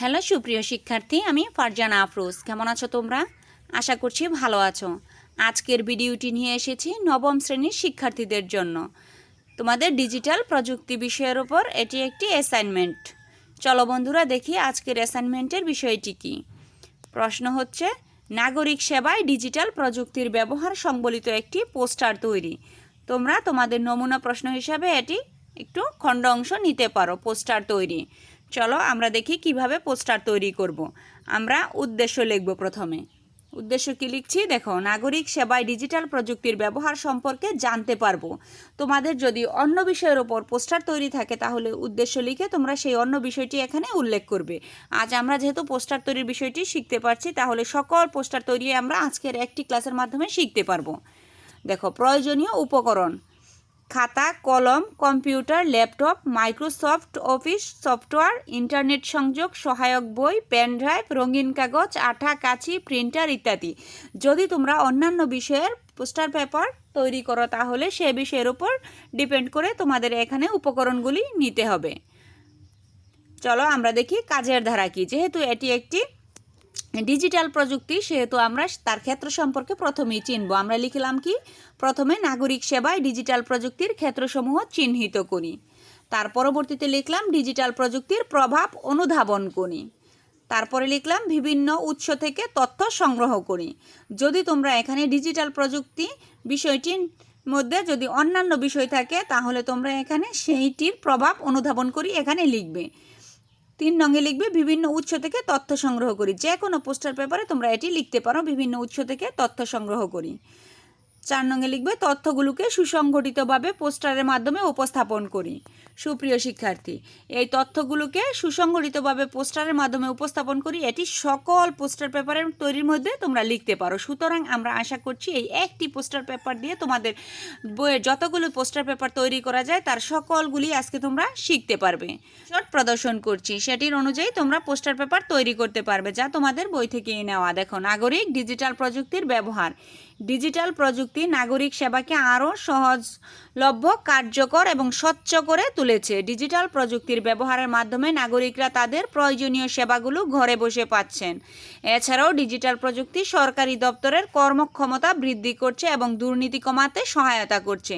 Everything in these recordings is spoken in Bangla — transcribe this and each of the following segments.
হ্যালো, সুপ্রিয় শিক্ষার্থী, আমি ফারজানা আফরোজ। কেমন আছো তোমরা? আশা করছি ভালো আছো। আজকের ভিডিওটি নিয়ে এসেছি নবম শ্রেণির শিক্ষার্থীদের জন্য। তোমাদের ডিজিটাল প্রযুক্তি বিষয়ের ওপর এটি একটি অ্যাসাইনমেন্ট চলো বন্ধুরা দেখি আজকের অ্যাসাইনমেন্টের বিষয়টি কী। প্রশ্ন হচ্ছে, নাগরিক সেবায় ডিজিটাল প্রযুক্তির ব্যবহার সংবলিত একটি পোস্টার তৈরি। তোমরা তোমাদের নমুনা প্রশ্ন হিসাবে এটি একটু খণ্ড অংশ নিতে পারো, পোস্টার তৈরি। চলো আমরা দেখি কীভাবে পোস্টার তৈরি করব। আমরা উদ্দেশ্য লিখব প্রথমে। উদ্দেশ্য কি লিখছি? দেখো, নাগরিক সেবায় ডিজিটাল প্রযুক্তির ব্যবহার সম্পর্কে জানতে পারব। তোমাদের যদি অন্য বিষয়ের ওপর পোস্টার তৈরি থাকে, তাহলে উদ্দেশ্য লিখে তোমরা সেই অন্য বিষয়টি এখানে উল্লেখ করবে। আজ আমরা যেহেতু পোস্টার তৈরির বিষয়টি শিখতে পারছি, তাহলে সকল পোস্টার তৈরি আমরা আজকের একটি ক্লাসের মাধ্যমে শিখতে পারব। দেখো, প্রয়োজনীয় উপকরণ। খাতা, কলম, computer, laptop, Microsoft office, software, internet সংযোগ, সহায়ক বই, পেন ড্রাইভ, রঙিন কাগজ, আঠা, কাঁচি, প্রিন্টার ইত্যাদি। যদি তোমরা অন্যান্য বিষয়ের পোস্টার পেপার তৈরি করো, তাহলে সে বিষয়ের উপর ডিপেন্ড করে তোমাদের এখানে উপকরণগুলি নিতে হবে। চলো আমরা দেখি কাজের ধারা কি। যেহেতু এটি একটি ডিজিটাল প্রযুক্তি, সেহেতু আমরা তার ক্ষেত্র সম্পর্কে প্রথমেই চিনব। আমরা লিখলাম কি? প্রথমে নাগরিক সেবায় ডিজিটাল প্রযুক্তির ক্ষেত্রসমূহ চিহ্নিত করি। তার পরবর্তীতে লিখলাম ডিজিটাল প্রযুক্তির প্রভাব অনুধাবন করি। তারপরে লিখলাম বিভিন্ন উৎস থেকে তথ্য সংগ্রহ করি। যদি তোমরা এখানে ডিজিটাল প্রযুক্তি বিষয়টির মধ্যে যদি অন্যান্য বিষয় থাকে, তাহলে তোমরা এখানে সেইটির প্রভাব অনুধাবন করি, এখানে লিখবে। তিন নঙে লিখবে বিভিন্ন উৎস থেকে তথ্য সংগ্রহ করি। যে কোনো পোস্টার পেপারে তোমরা এটি লিখতে পারো, বিভিন্ন উৎস থেকে তথ্য সংগ্রহ করি। চার নঙে লিখবে, তথ্যগুলোকে সুসংগঠিতভাবে পোস্টারের মাধ্যমে উপস্থাপন করি। সুপ্রিয় শিক্ষার্থী, এই তথ্যগুলোকে সুসংগঠিতভাবে পোস্টারের মাধ্যমে উপস্থাপন করি। এটি সকল পোস্টার পেপারের তৈরির মধ্যে তোমরা লিখতে পারো। সুতরাং আমরা আশা করছি এই একটি পোস্টার পেপার দিয়ে তোমাদের বইয়ের যতগুলো পোস্টার পেপার তৈরি করা যায়, তার সকলগুলি আজকে তোমরা শিখতে পারবে। শর্ট প্রদর্শন করছি। সেটির অনুযায়ী তোমরা পোস্টার পেপার তৈরি করতে পারবে, যা তোমাদের বই থেকে নেওয়া। দেখো, নাগরিক ডিজিটাল প্রযুক্তির ব্যবহার। ডিজিটাল প্রযুক্তি নাগরিক সেবাকে আরও সহজলভ্য, কার্যকর এবং স্বচ্ছ করে তুলেছে। ডিজিটাল প্রযুক্তির ব্যবহারের মাধ্যমে নাগরিকরা তাদের প্রয়োজনীয় সেবাগুলো ঘরে বসে পাচ্ছেন। এছাড়াও ডিজিটাল প্রযুক্তি সরকারি দপ্তরের কর্মক্ষমতা বৃদ্ধি করছে এবং দুর্নীতি কমাতে সহায়তা করছে।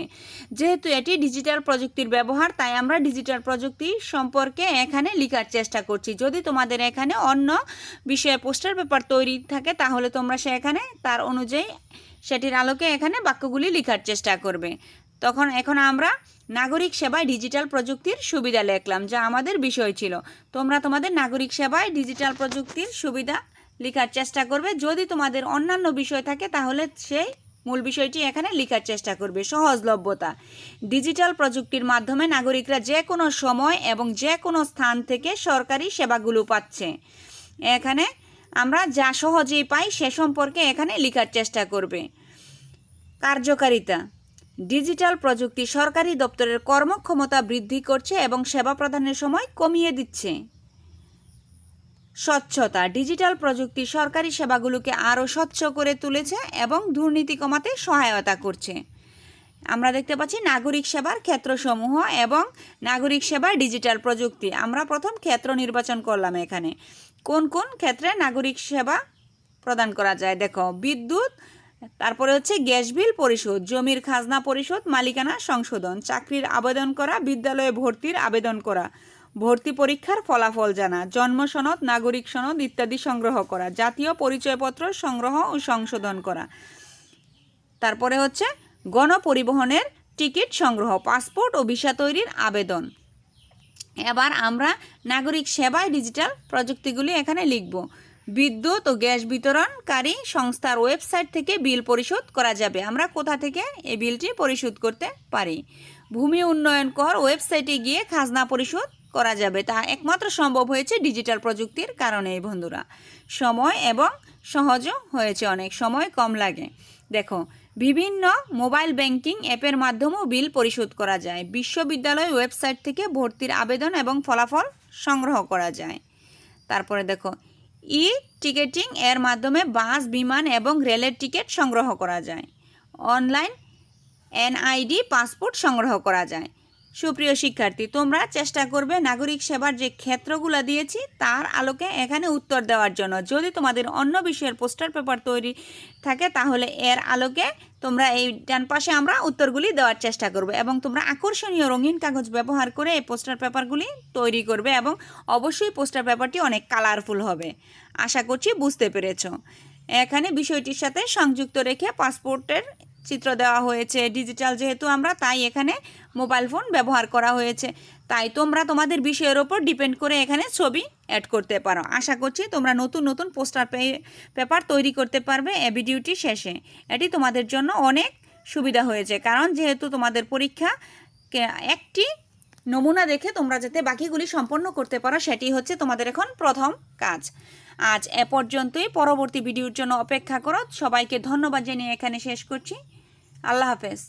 যেহেতু এটি ডিজিটাল প্রযুক্তির ব্যবহার, তাই আমরা ডিজিটাল প্রযুক্তি সম্পর্কে এখানে লেখার চেষ্টা করছি। যদি তোমাদের এখানে অন্য বিষয়ে পোস্টার পেপার তৈরি থাকে, তাহলে তোমরা সে এখানে তার অনুযায়ী সেটির আলোকে এখানে বাক্যগুলি লেখার চেষ্টা করবে। তখন এখন আমরা নাগরিক সেবায় ডিজিটাল প্রযুক্তির সুবিধা লিখলাম, যা আমাদের বিষয় ছিল। তোমরা তোমাদের নাগরিক সেবায় ডিজিটাল প্রযুক্তির সুবিধা লেখার চেষ্টা করবে। যদি তোমাদের অন্যান্য বিষয় থাকে, তাহলে সেই মূল বিষয়টি এখানে লেখার চেষ্টা করবে। সহজলভ্যতা। ডিজিটাল প্রযুক্তির মাধ্যমে নাগরিকরা যে কোনো সময় এবং যে কোনো স্থান থেকে সরকারি সেবাগুলো পাচ্ছে। এখানে আমরা যা সহজেই পাই সে সম্পর্কে এখানে লেখার চেষ্টা করবে। কার্যকারিতা। ডিজিটাল প্রযুক্তি সরকারি দপ্তরের কর্মক্ষমতা বৃদ্ধি করছে এবং সেবা প্রদানের সময় কমিয়ে দিচ্ছে। স্বচ্ছতা। ডিজিটাল প্রযুক্তি সরকারি সেবাগুলোকে আরও স্বচ্ছ করে তুলেছে এবং দুর্নীতি কমাতে সহায়তা করছে। আমরা দেখতে পাচ্ছি নাগরিক সেবার ক্ষেত্রসমূহ এবং নাগরিক সেবার ডিজিটাল প্রযুক্তি। আমরা প্রথম ক্ষেত্র নির্বাচন করলাম এখানে। কোন কোন ক্ষেত্রে নাগরিক সেবা প্রদান করা যায়? দেখো, বিদ্যুৎ, তারপরে হচ্ছে গ্যাস বিল পরিশোধ, জমির খাজনা পরিশোধ, মালিকানা সংশোধন, চাকরির আবেদন করা, বিদ্যালয়ে ভর্তির আবেদন করা, ভর্তি পরীক্ষার ফলাফল জানা, জন্ম সনদ, নাগরিক সনদ ইত্যাদি সংগ্রহ করা, জাতীয় পরিচয়পত্র সংগ্রহ ও সংশোধন করা। তারপরে হচ্ছে গণপরিবহনের টিকিট সংগ্রহ, পাসপোর্ট ও ভিসা তৈরির আবেদন। এবার আমরা নাগরিক সেবায় ডিজিটাল প্রযুক্তিগুলি এখানে লিখব। বিদ্যুৎ ও গ্যাস বিতরণকারী সংস্থার ওয়েবসাইট থেকে বিল পরিশোধ করা যাবে। আমরা কোথা থেকে এই বিলটি পরিশোধ করতে পারি? ভূমি উন্নয়ন কর ওয়েবসাইটে গিয়ে খাজনা পরিশোধ করা যাবে। তা একমাত্র সম্ভব হয়েছে ডিজিটাল প্রযুক্তির কারণে এই বন্ধুরা। সময় এবং সহজও হয়েছে অনেক। সময় কম লাগে। দেখো, বিভিন্ন মোবাইল ব্যাংকিং অ্যাপের মাধ্যমেও বিল পরিশোধ করা যায়। বিশ্ববিদ্যালয় ওয়েবসাইট থেকে ভর্তির আবেদন এবং ফলাফল সংগ্রহ করা যায়। তারপরে দেখো ই টিকেটিং এর মাধ্যমে বাস, বিমান এবং রেলের টিকিট সংগ্রহ করা যায়। অনলাইন এনআইডি, পাসপোর্ট সংগ্রহ করা যায়। সুপ্রিয় শিক্ষার্থী, তোমরা চেষ্টা করবে নাগরিক সেবার যে ক্ষেত্রগুলো দিয়েছি, তার আলোকে এখানে উত্তর দেওয়ার জন্য। যদি তোমাদের অন্য বিষয়ের পোস্টার পেপার তৈরি থাকে, তাহলে এর আলোকে তোমরা এই ডান পাশে আমরা উত্তরগুলি দেওয়ার চেষ্টা করবে এবং তোমরা আকর্ষণীয় রঙিন কাগজ ব্যবহার করে এই পোস্টার পেপারগুলি তৈরি করবে এবং অবশ্যই পোস্টার পেপারটি অনেক কালারফুল হবে। আশা করছি বুঝতে পেরেছ। এখানে বিষয়টির সাথে সংযুক্ত রেখে পাসপোর্টের চিত্র দেওয়া হয়েছে ডিজিটাল যেহেতু আমরা, তাই এখানে মোবাইল ফোন ব্যবহার করা হয়েছে। তাই তোমরা তোমাদের বিষয়ের ওপর ডিপেন্ড করে এখানে ছবি অ্যাড করতে পারো। আশা করছি তোমরা নতুন নতুন পোস্টার পেপার তৈরি করতে পারবে এ ভিডিওটি শেষে। এটি তোমাদের জন্য অনেক সুবিধা হয়েছে, কারণ যেহেতু তোমাদের পরীক্ষা একটি নমুনা দেখে তোমরা যাতে বাকিগুলি সম্পন্ন করতে পারো, সেটি হচ্ছে তোমাদের এখন প্রথম কাজ। আজ এ পর্যন্তই। পরবর্তী ভিডিওর জন্য অপেক্ষা করো। সবাইকে ধন্যবাদ জানিয়ে এখানে শেষ করছি। আল্লাহ হাফেজ।